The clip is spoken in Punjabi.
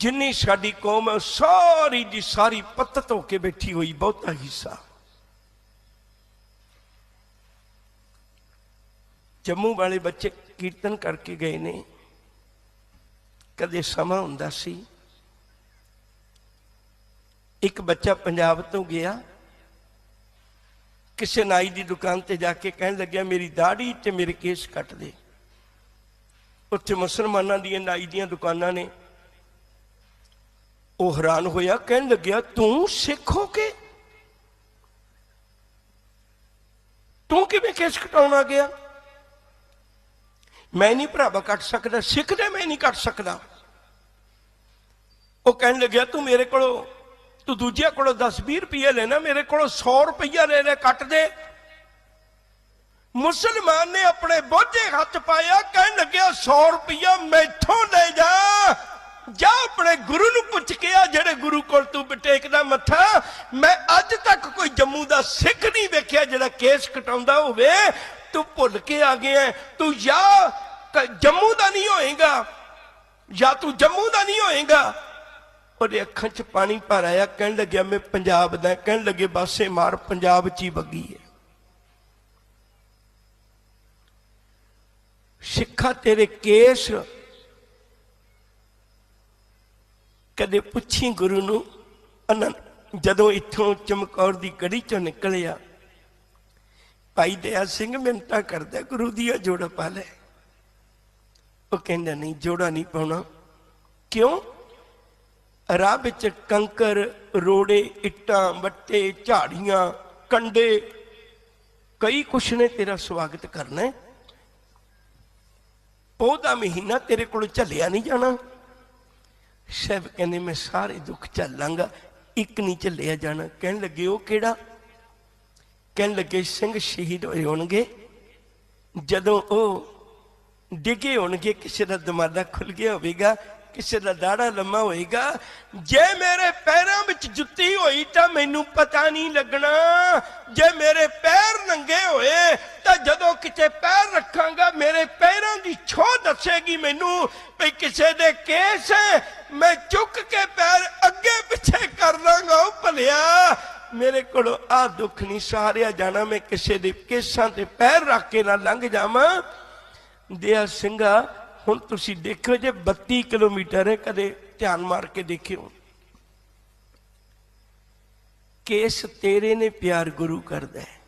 ਜਿੰਨੀ ਸਾਡੀ ਕੌਮ ਹੈ ਸਾਰੀ ਦੀ ਸਾਰੀ ਪੱਤਤ ਹੋ ਕੇ ਬੈਠੀ ਹੋਈ, ਬਹੁਤਾ ਹਿੱਸਾ। ਜੰਮੂ ਵਾਲੇ ਬੱਚੇ ਕੀਰਤਨ ਕਰਕੇ ਗਏ ਨੇ। ਕਦੇ ਸਮਾਂ ਹੁੰਦਾ ਸੀ। ਇੱਕ ਬੱਚਾ ਪੰਜਾਬ ਤੋਂ ਗਿਆ। ਕਿਸੇ ਨਾਈ ਦੀ ਦੁਕਾਨ ਤੇ ਜਾ ਕੇ ਕਹਿਣ ਲੱਗਿਆ, ਮੇਰੀ ਦਾੜੀ ਤੇ ਮੇਰੇ ਕੇਸ ਕੱਟ ਦੇ। ਉੱਥੇ ਮੁਸਲਮਾਨਾਂ ਦੀਆਂ ਨਾਈ ਦੀਆਂ ਦੁਕਾਨਾਂ ਨੇ। ਉਹ ਹੈਰਾਨ ਹੋਇਆ, ਕਹਿਣ ਲੱਗਿਆ, ਤੂੰ ਸਿੱਖ ਹੋ ਕੇ? ਤੂੰ ਕਿਵੇਂ ਕੇਸ ਕਟਾਉਣਾ ਗਿਆ? ਮੈਂ ਨਹੀਂ ਭਰਾਵਾ ਕੱਟ ਸਕਦਾ ਸਿੱਖ ਦੇ ਮੈਂ ਨਹੀਂ ਕੱਟ ਸਕਦਾ। ਉਹ ਕਹਿਣ ਲੱਗਿਆ, ਤੂੰ ਮੇਰੇ ਕੋਲੋਂ, ਤੂੰ ਦੂਜਿਆਂ ਕੋਲੋਂ 10 20 ਰੁਪਏ ਲੈਣਾ, ਮੇਰੇ ਕੋਲੋਂ 100 ਰੁਪਈਆ ਲੈ ਲੈ, ਕੱਟ ਦੇ। ਮੁਸਲਮਾਨ ਨੇ ਆਪਣੇ ਬੋਝੇ ਹੱਥ ਪਾਇਆ, ਕਹਿਣ ਲੱਗਿਆ 100 ਰੁਪਈਆ ਮੈਥੋਂ ਲੈ ਜਾ। ਆਪਣੇ ਗੁਰੂ ਨੂੰ ਪੁੱਛ ਕੇ ਆ, ਜਿਹੜੇ ਗੁਰੂ ਕੋਲ ਤੂੰ ਬਟੇਕਦਾ ਮੱਥਾ, ਮੈਂ ਅੱਜ ਤੱਕ ਕੋਈ ਜੰਮੂ ਦਾ ਸਿੱਖ ਨਹੀਂ ਵੇਖਿਆ ਜਿਹੜਾ ਕੇਸ ਕਟਾਉਂਦਾ ਹੋਵੇ। ਤੂੰ ਭੁੱਲ ਕੇ ਆ ਗਿਆ ਤੂੰ ਜਾਂ ਜੰਮੂ ਦਾ ਨਹੀਂ ਹੋਏਗਾ, ਜਾਂ ਤੂੰ ਜੰਮੂ ਦਾ ਨਹੀਂ ਹੋਏਗਾ। ਉਹਦੇ ਅੱਖਾਂ 'ਚ ਪਾਣੀ ਭਰ ਆਇਆ, ਕਹਿਣ ਲੱਗਿਆ, ਮੈਂ ਪੰਜਾਬ ਦਾ ਕਹਿਣ ਲੱਗੇ, ਬਾਸੇ ਮਾਰ, ਪੰਜਾਬ 'ਚ ਹੀ ਬੱਗੀ ਹੈ। ਸਿੱਖਾ ਤੇਰੇ ਕੇਸ ਕਦੇ ਪੁੱਛੀ ਗੁਰੂ ਨੂੰ ਅਨੰਦ ਜਦੋਂ ਇੱਥੋਂ ਚਮਕੌਰ ਦੀ ਗੜੀ ਚੋਂ ਨਿਕਲਿਆ, ਭਾਈ ਦਇਆ ਸਿੰਘ ਮਿੰਤਾ ਕਰਦਾ, ਗੁਰੂ ਦੀ ਜੋੜਾ ਪਾ ਲੈ। ਉਹ ਕਹਿੰਦਾ, ਨਹੀਂ, ਜੋੜਾ ਨਹੀਂ ਪਾਉਣਾ। ਕਿਉਂ? ਰਾਹ ਵਿੱਚ ਕੰਕਰ, ਰੋੜੇ, ਇੱਟਾਂ, ਵੱਟੇ, ਝਾੜੀਆਂ, ਕੰਡੇ, ਕਈ ਕੁਛ ਨੇ ਤੇਰਾ ਸਵਾਗਤ ਕਰਨਾ ਹੈ। ਪੌਦਾ ਮਹੀਨਾ ਤੇਰੇ ਕੋਲ ਝੱਲਿਆ ਨਹੀਂ ਜਾਣਾ। ਸ਼ੈਬ ਕਹਿੰਦੇ, ਮੈਂ ਸਾਰੇ ਦੁੱਖ ਝੱਲਾਂਗਾ, ਇੱਕ ਨਹੀਂ ਝੱਲਿਆ ਜਾਣਾ। ਕਹਿਣ ਲੱਗੇ, ਉਹ ਕਿਹੜਾ? ਕਹਿਣ ਲੱਗੇ, ਸਿੰਘ ਸ਼ਹੀਦ ਹੋਏ ਹੋਣਗੇ। ਜਦੋਂ ਉਹ ਡਿੱਗੇ ਹੋਣਗੇ, ਕਿਸੇ ਦਾ ਦਿਮਾਗਾ ਖੁੱਲ ਗਿਆ ਹੋਵੇਗਾ, ਕਿਸੇ ਦਾ ਦਾੜਾ ਲੰਮਾ ਹੋਏਗਾ, ਜੇ ਮੇਰੇ ਪੈਰਾਂ ਵਿੱਚ ਜੁੱਤੀ ਹੋਈ ਤਾਂ ਮੈਨੂੰ ਪਤਾ ਨਹੀਂ ਲੱਗਣਾ। ਜੇ ਮੇਰੇ ਪੈਰ ਨੰਗੇ ਹੋਏ ਤਾਂ ਜਦੋਂ ਕਿਤੇ ਪੈਰ ਰੱਖਾਂਗਾ, ਮੇਰੇ ਪੈਰ ਦੀ ਛੋਹ ਦੱਸੇਗੀ ਮੈਨੂੰ ਵੀ ਕਿਸੇ ਦੇ ਕੇਸ ਮੈਂ ਚੁੱਕ ਕੇ ਪੈਰ ਅੱਗੇ ਪਿੱਛੇ ਕਰ ਲਾਂਗਾ, ਉਹ ਭਲਿਆ। ਮੇਰੇ ਕੋਲ ਆ ਦੁੱਖ ਨਹੀਂ ਸਹਾਰਿਆ ਜਾਣਾ ਮੈਂ ਕਿਸੇ ਦੇ ਕੇਸਾਂ ਤੇ ਪੈਰ ਰੱਖ ਕੇ ਨਾ ਲੰਘ ਜਾਵਾਂ। ਦਿਆ ਸਿੰਘਾ, ਹੁਣ ਤੁਸੀਂ ਦੇਖੋ ਜੇ 32 ਕਿਲੋਮੀਟਰ ਹੈ, ਕਦੇ ਧਿਆਨ ਮਾਰ ਕੇ ਦੇਖਿਓ। ਕੇਸ ਤੇਰੇ ਨੇ ਪਿਆਰ ਗੁਰੂ ਕਰਦਾ ਹੈ।